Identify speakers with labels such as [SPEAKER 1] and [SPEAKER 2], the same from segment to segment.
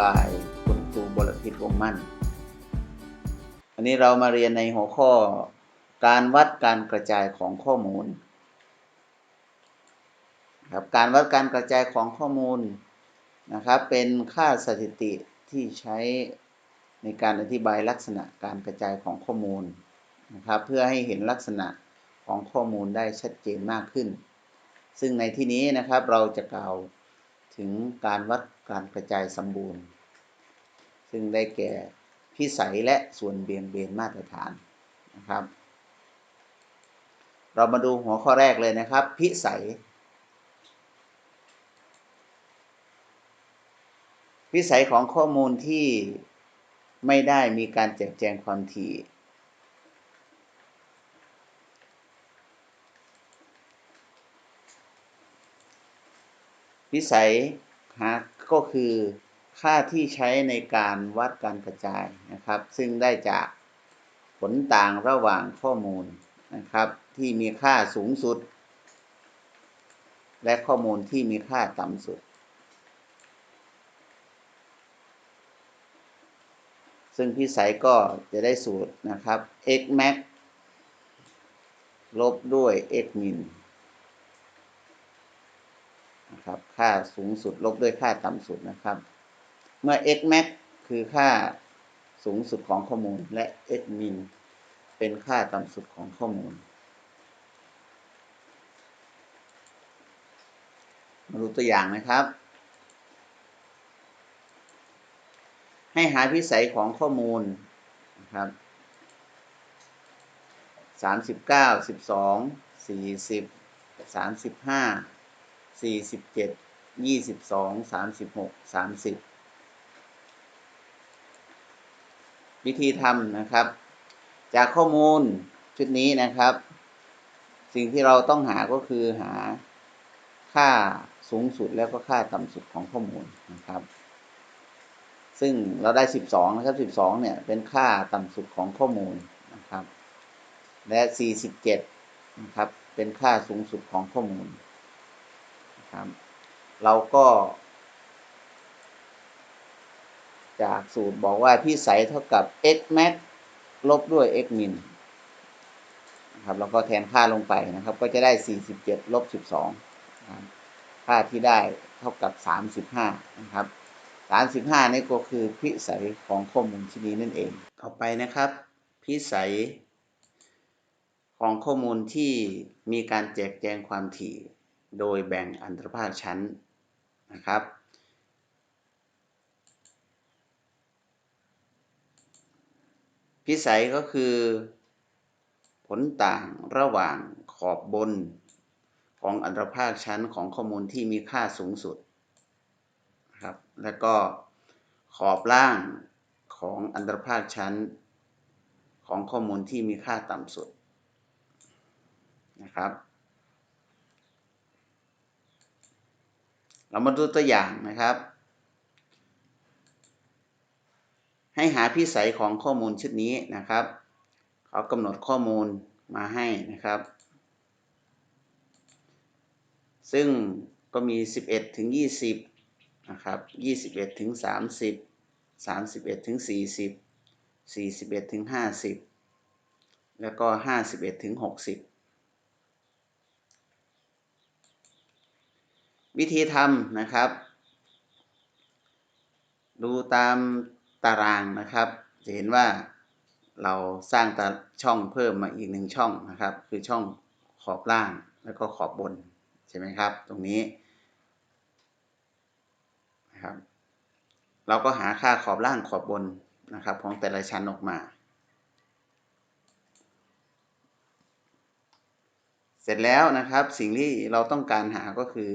[SPEAKER 1] บายคุณครูบรพิตรวงมั่น อันนี้เรามาเรียนในหัวข้อการวัดการกระจายของข้อมูลครับการวัดการกระจายของข้อมูลนะครับเป็นค่าสถิติที่ใช้ในการอธิบายลักษณะการกระจายของข้อมูลนะครับเพื่อให้เห็นลักษณะของข้อมูลได้ชัดเจนมากขึ้น ซึ่งในที่นี้นะครับเราจะกล่าว ถึงการวัดการกระจายสมบูรณ์ ซึ่งได้แก่พิสัยและส่วนเบี่ยงเบนมาตรฐานนะครับ เรามาดูหัวข้อแรกเลยนะครับ พิสัย พิสัยของข้อมูลที่ไม่ได้มีการแจกแจงความถี่ พิสัยหาก็คือค่าที่ใช้ในการวัดการกระจายนะครับ ซึ่งได้จากผลต่างระหว่างข้อมูลนะครับ ที่มีค่าสูงสุด และข้อมูลที่มีค่าต่ำสุด ซึ่งพิสัยก็จะได้สูตรนะครับ x max ลบด้วย x min นะครับ ค่าสูงสุดลบด้วยค่าต่ำสุดนะครับ เมื่อ x max คือค่าสูงสุดของข้อมูลและ x min เป็นค่าต่ำสุดของข้อมูล มาดูตัวอย่างนะครับ ให้หาพิสัยของข้อมูลนะครับสามสิบเก้าสิบสอง สี่สิบสามสิบห้า สี่สิบเจ็ดยี่สิบสองสามสิบหกสามสิบวิธีทำนะครับ จากข้อมูลชุดนี้นะครับ สิ่งที่เราต้องหาก็คือหาค่าสูงสุดแล้วก็ค่าต่ำสุดของข้อมูลนะครับ ซึ่งเราได้ 12 นะครับ 12 เนี่ยเป็นค่าต่ำสุดของข้อมูลนะครับ และ 47 นะครับ เป็นค่าสูงสุดของข้อมูล ครับ เราก็ จากสูตรบอกว่าพิสัยเท่ากับ x max ลบด้วย x min นะครับเราก็แทนค่าลงไปนะครับ ก็จะได้ 47ลบ12 ค่าที่ได้เท่ากับ 35 นะครับ 35 นี่ก็คือพิสัยของข้อมูลชนิดนั่นเอง ต่อไปนะครับ พิสัยของข้อมูลที่มีการแจกแจงความถี่ โดยแบ่งอันตรภาคชั้นนะครับ พิสัยก็คือ ผลต่างระหว่างขอบบนของอันตรภาคชั้นของข้อมูลที่มีค่าสูงสุดนะครับแล้วก็ขอบล่างของอันตรภาคชั้นของข้อมูลที่มีค่าต่ำสุดนะครับ เรามาดูตัวอย่างนะครับ ให้หาพิสัยของข้อมูลชุดนี้นะครับเขากำหนดข้อมูลมาให้นะครับ ซึ่งก็มี 11 ถึง 20 นะครับ 21 ถึง 30 31 ถึง 40 41 ถึง 50 แล้วก็ 51 ถึง 60 วิธีทำนะครับ ดูตามตารางนะครับ จะเห็นว่าเราสร้างตาช่องเพิ่มมาอีกหนึ่งช่องนะครับ คือช่องขอบล่างแล้วก็ขอบบนใช่ไหมครับ ตรงนี้นะครับ เราก็หาค่าขอบล่างขอบบนนะครับ ของแต่ละชั้นออกมา เสร็จแล้วนะครับสิ่งที่เราต้องการหาก็คือ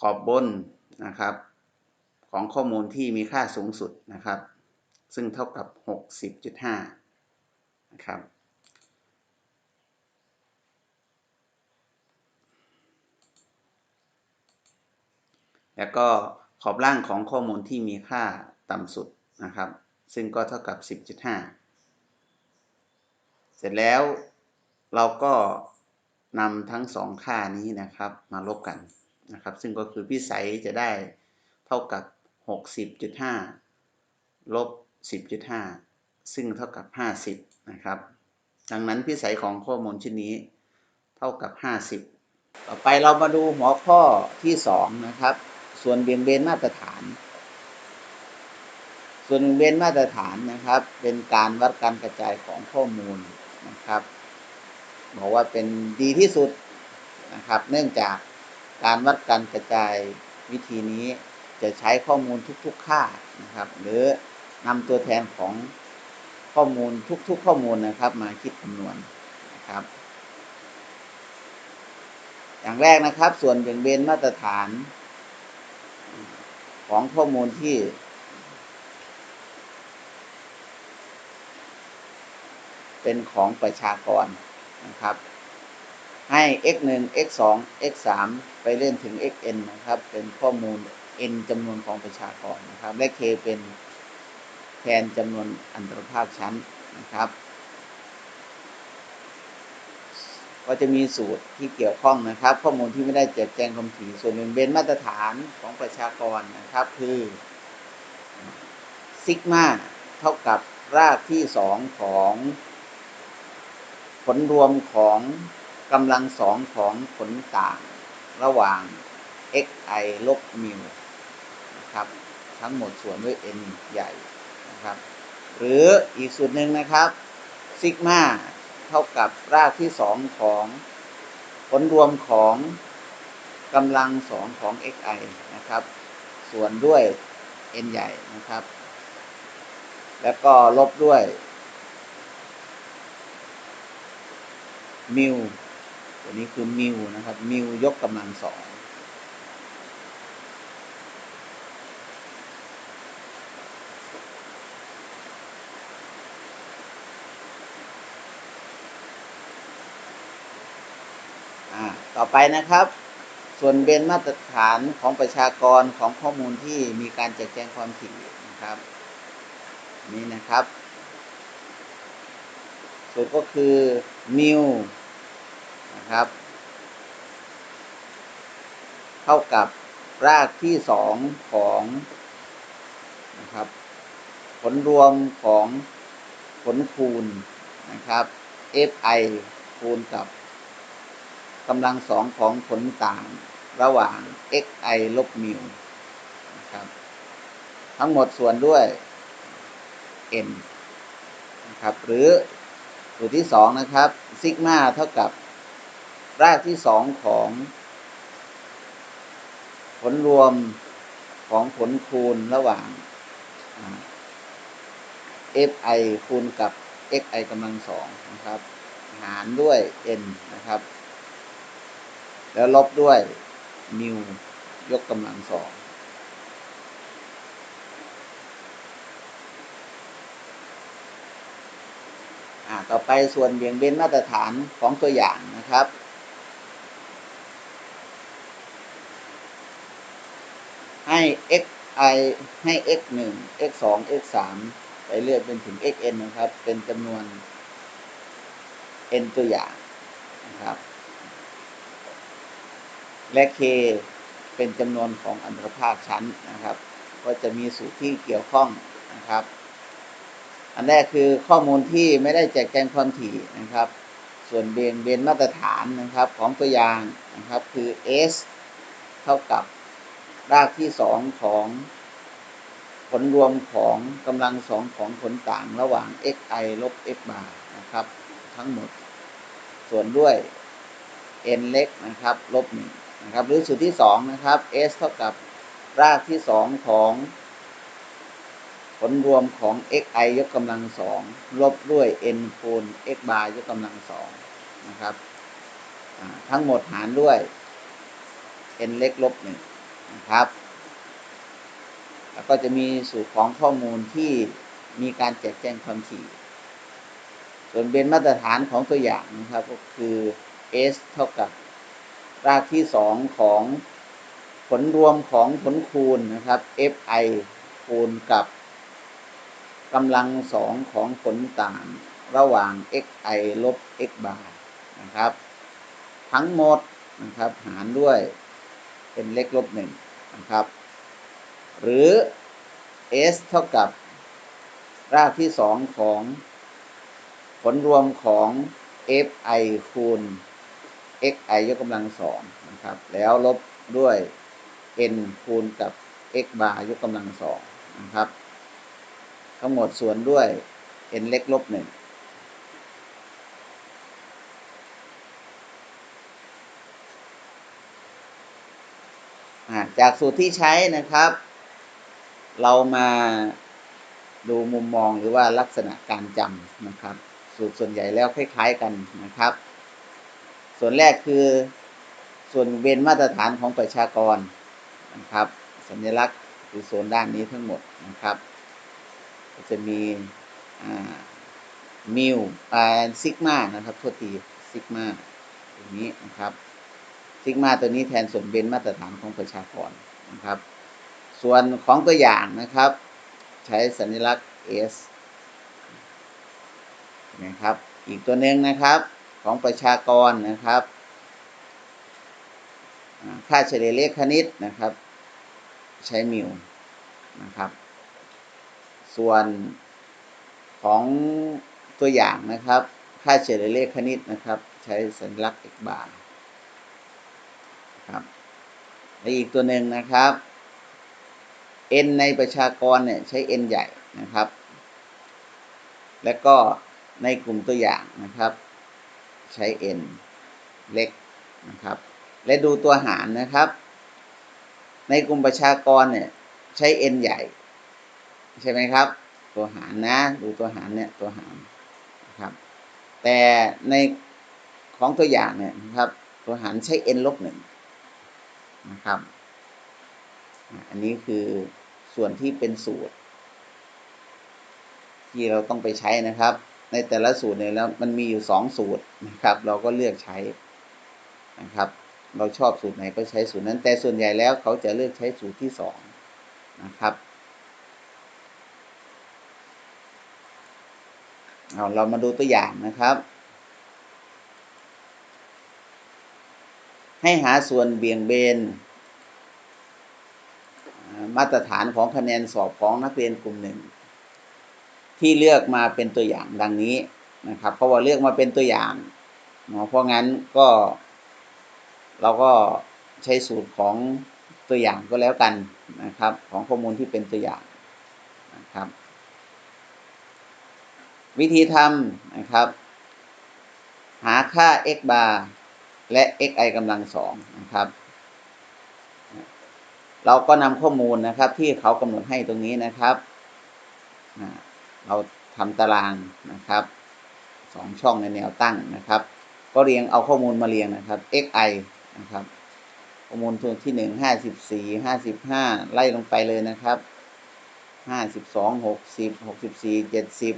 [SPEAKER 1] ขอบบนนะครับ ของข้อมูลที่มีค่าสูงสุดนะครับ ซึ่งเท่ากับ 60.5 นะครับ แล้วก็ขอบล่างของข้อมูลที่มีค่าต่ำสุดนะครับ ซึ่งก็เท่ากับ 10.5 เสร็จแล้วเราก็นำทั้งสองค่านี้นะครับมาลบกัน นะครับ ซึ่งก็คือพิสัยจะได้เท่ากับ 60.5 ลบ 10.5 ซึ่งเท่ากับ 50 นะครับ ดังนั้นพิสัยของข้อมูลชิ้นนี้เท่ากับ 50 ต่อไปเรามาดูหัวข้อที่ 2 นะครับ ส่วนเบี่ยงเบนมาตรฐาน ส่วนเบี่ยงเบนมาตรฐานนะครับ เป็นการวัดการกระจายของข้อมูลนะครับ บอกว่าเป็นดีที่สุดนะครับ เนื่องจาก การวัดการกระจายวิธีนี้จะใช้ข้อมูลทุกๆค่านะครับ หรือนำตัวแทนของข้อมูลทุกๆ ข้อมูลนะครับมาคิดคำนวณนะครับ อย่างแรกนะครับ ส่วนเบี่ยงเบนมาตรฐาน ของข้อมูลที่เป็นของประชากรนะครับ ให้ x 1 x 2 x 3ไปเล่นถึง xn นะครับ เป็นข้อมูล n จำนวนของประชากรนะครับ และ k เป็นแทนจำนวนอันตรภาคชั้นนะครับ ก็จะมีสูตรที่เกี่ยวข้องนะครับ ข้อมูลที่ไม่ได้แจกแจงความถี่ส่วนเป็นเบนมาตรฐานของประชากรนะครับ คือซิกมาเท่ากับรากที่สองของผลรวมของ กำลังสองของผลต่างระหว่าง xi ลบมิวนะครับ ทั้งหมดส่วนด้วย n ใหญ่นะครับ หรืออีกสูตรหนึ่งนะครับซิกมาเท่ากับรากที่สองของผลรวมของกำลังสองของ xi นะครับ ส่วนด้วย n ใหญ่นะครับ แล้วก็ลบด้วยมิว ตัวนี้คือมิวนะครับ มิวยกกำลังสองอ่าต่อไปนะครับ ส่วนเบนมาตรฐานของประชากรของข้อมูลที่มีการแจกแจงความถี่นะครับ นี่นะครับสูตรก็คือมิว ครับ เท่ากับรากที่สองของนะครับ ผลรวมของผลคูณนะครับ fi คูณกับกำลังสองของผลต่างระหว่าง xi ลบมิวนะครับ ทั้งหมดส่วนด้วย n นะครับ หรือสูตรที่สองนะครับซิกมาเท่ากับ รากที่สองของ ผลรวมของผลคูณระหว่าง fi คูณกับ xi กำลังสองนะครับ หารด้วย n นะครับ แล้วลบด้วยมิวยกกำลังสองอ่าต่อไปส่วนเบี่ยงเบนมาตรฐานของตัวอย่างนะครับ ให้ x i ให้ x 1 x 2 x 3ไปเรื่อยเป็นถึง x n นะครับ เป็นจำนวน n ตัวอย่างนะครับ และ k เป็นจำนวนของอันตรภาคชั้นนะครับ ก็จะมีสูตรที่เกี่ยวข้องนะครับ อันแรกคือข้อมูลที่ไม่ได้แจกแจงความถี่นะครับ ส่วนเบนเบนมาตรฐานนะครับของตัวอย่างนะครับคือ s เท่ากับ รากที่สองของผลรวมของกำลังสองของผลต่างระหว่าง xi ลบ x bar นะครับ ทั้งหมด ส่วนด้วย n เล็กนะครับ ลบหนึ่งนะครับ หรือสูตรที่สองนะครับ s เท่ากับรากที่สองของผลรวมของ xi ยกกำลังสองลบด้วย n คูณ x bar ยกกำลังสองนะครับ ทั้งหมดหารด้วย n เล็กลบหนึ่ง นะครับ แล้วก็จะมีสูตรของข้อมูลที่มีการแจกแจงความถี่ ส่วนเบนมาตรฐานของตัวอย่างนะครับ ก็คือ s เท่ากับ รากที่สองของผลรวมของผลคูณนะครับ fi คูณกับกำลังสองของผลต่างระหว่าง xi ลบ x bar นะครับ ทั้งหมดนะครับ หารด้วย เป็นเล็กลบหนึ่งนะครับ หรือ s เท่ากับรากที่สองของ ผลรวมของ fi คูณ xi ยกกำลังสองนะครับ แล้วลบด้วย n คูณกับ x bar ยกกำลังสองนะครับ ทั้งหมดส่วนด้วย n เล็กลบหนึ่ง จากสูตรที่ใช้นะครับ เรามาดูมุมมองหรือว่าลักษณะการจำนะครับ สูตรส่วนใหญ่แล้วคล้าย ๆกันนะครับ ส่วนแรกคือส่วนเวนมาตรฐานของประชากรนะครับ สัญลักษณ์คือโซนด้านนี้ทั้งหมดนะครับ ก็จะมีมิวซิกมานะครับโทษทีซิกมาตรงนี้นะครับ ซิกมาตัวนี้แทนส่วนเบนมาตรฐานของประชากรนะครับ ส่วนของตัวอย่างนะครับ ใช้สัญลักษณ์ S นะครับ อีกตัวหนึ่งนะครับของประชากรนะครับค่าเฉลี่ยเลขคณิตนะครับ ใช้มิวนะครับ ส่วนของตัวอย่างนะครับ ค่าเฉลี่ยเลขคณิตนะครับ ใช้สัญลักษณ์ ครับและอีกตัวหนึ่งนะครับ n ในประชากรเนี่ยใช้ n ใหญ่นะครับ และก็ในกลุ่มตัวอย่างนะครับ ใช้ n เล็กนะครับ และดูตัวหารนะครับ ในกลุ่มประชากรเนี่ยใช้ n ใหญ่ ใช่ไหมครับ ตัวหารนะดูตัวหารเนี่ยตัวหารนะครับแต่ในของตัวอย่างเนี่ยนะครับ ตัวหารใช้ n ลบหนึ่ง นะครับ อันนี้คือส่วนที่เป็นสูตร ที่เราต้องไปใช้นะครับ ในแต่ละสูตรเนี่ยแล้วมันมีอยู่สองสูตรนะครับ เราก็เลือกใช้นะครับ เราชอบสูตรไหนก็ใช้สูตรนั้น แต่ส่วนใหญ่แล้วเขาจะเลือกใช้สูตรที่สองนะครับเอาเรามาดูตัวอย่างนะครับ ให้หาส่วนเบี่ยงเบน มาตรฐานของคะแนนสอบของนักเรียนกลุ่มหนึ่ง ที่เลือกมาเป็นตัวอย่างดังนี้นะครับเพราะว่าเลือกมาเป็นตัวอย่างเนาะเพราะงั้นก็เราก็ใช้สูตรของตัวอย่างก็แล้วกันนะครับ ของข้อมูลที่เป็นตัวอย่างนะครับ วิธีทำนะครับ หาค่า x bar และ xi กำลังสองนะครับ เราก็นำข้อมูลนะครับที่เขากำหนดให้ตรงนี้นะครับ เราทำตารางนะครับสองช่องในแนวตั้งนะครับ ก็เรียงเอาข้อมูลมาเรียงนะครับ xi นะครับ ข้อมูลตัวที่หนึ่งห้าสิบสี่ห้าสิบห้าไล่ลงไปเลยนะครับห้าสิบสองหกสิบหกสิบสี่เจ็ดสิบ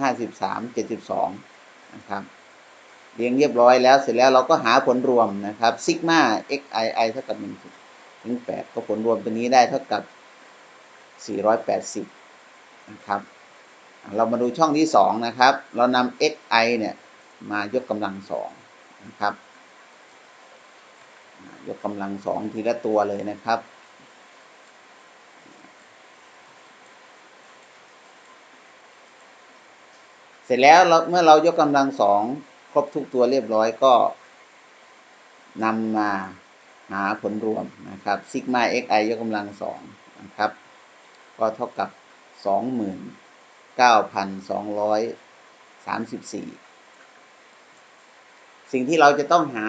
[SPEAKER 1] ห้าสิบสามเจ็ดสิบสองนะครับ เรียงเรียบร้อยแล้วเสร็จแล้วเราก็หาผลรวมนะครับซิกมา xi i เท่ากับหนึ่งถึงแปดก็ผลรวมตัวนี้ได้เท่ากับสี่ร้อยแปดสิบนะครับ เรามาดูช่องที่สองนะครับ เรานำ xi เนี่ยมายกกำลังสองนะครับ ยกกำลังสองทีละตัวเลยนะครับเสร็จแล้วเราเมื่อเรายกกำลังสอง ครบทุกตัวเรียบร้อยก็นำมาหาผลรวมนะครับซิกมา xi ยกกำลังสองนะครับ ก็เท่ากับสองหมื่นเก้าพันสองร้อยสามสิบสี่สิ่งที่เราจะต้องหา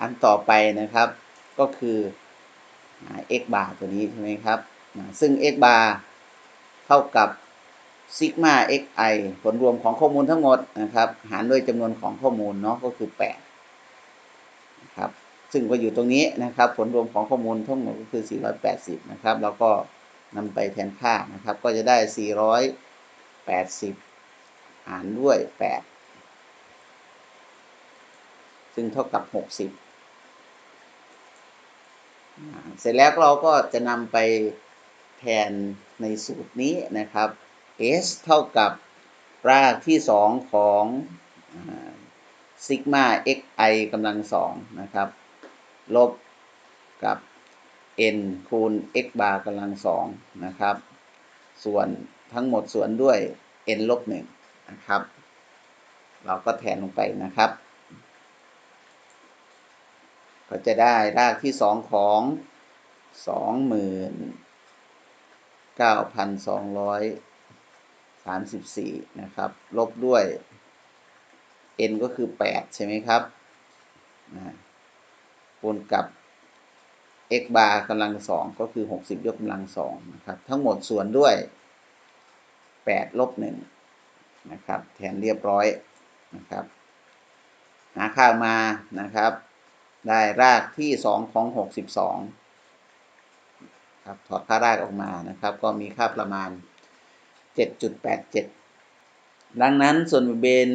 [SPEAKER 1] อันต่อไปนะครับ ก็คือหา x bar ตัวนี้ใช่ไหมครับ ซึ่ง x bar เท่ากับ ซิกมา xi ผลรวมของข้อมูลทั้งหมดนะครับ หารด้วยจำนวนของข้อมูลเนาะก็คือ8นะครับซึ่งก็อยู่ตรงนี้นะครับ ผลรวมของข้อมูลทั้งหมดก็คือ 480 นะครับเราก็นำไปแทนค่านะครับ ก็จะได้ 480 หารด้วย 8 ซึ่งเท่ากับ 60 เสร็จแล้วเราก็จะนำไปแทนในสูตรนี้นะครับ s เท่ากับรากที่2ของซิกมา xi กำลังสองนะครับ ลบกับ n คูณ x bar กำลังสองนะครับ ส่วนทั้งหมดส่วนด้วย n ลบหนึ่งนะครับ เราก็แทนลงไปนะครับ ก็จะได้รากที่สองของสองหมื่นเก้าพันสองร้อย สามสิบสี่นะครับ ลบด้วย n ก็คือแปดใช่ไหมครับนะคูณกับ x bar กำลังสองก็คือหกสิบยกกำลังสองนะครับ ทั้งหมดส่วนด้วยแปดลบหนึ่งนะครับ แทนเรียบร้อยนะครับ หาค่ามานะครับ ได้รากที่สองของหกสิบสองครับ ถอดค่ารากออกมานะครับ ก็มีค่าประมาณ เจ็ดจุดแปดเจ็ดดังนั้นส่วนเบน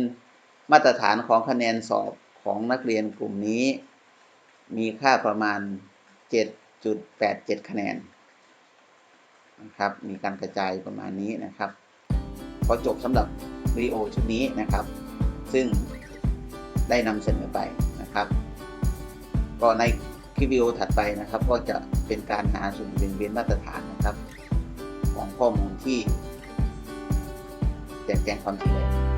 [SPEAKER 1] มาตรฐานของคะแนนสอบของนักเรียนกลุ่มนี้ มีค่าประมาณ 7.87 คะแนนนะครับ มีการกระจายประมาณนี้นะครับพอจบสำหรับวิดีโอชุดนี้นะครับ ซึ่งได้นำเสนอไปนะครับ ก็ในคลิปวิดีโอถัดไปนะครับ ก็จะเป็นการหาส่วนเบี่ยงเบนมาตรฐานนะครับ ของข้อมูลที่ แจกแจงความจริงเลย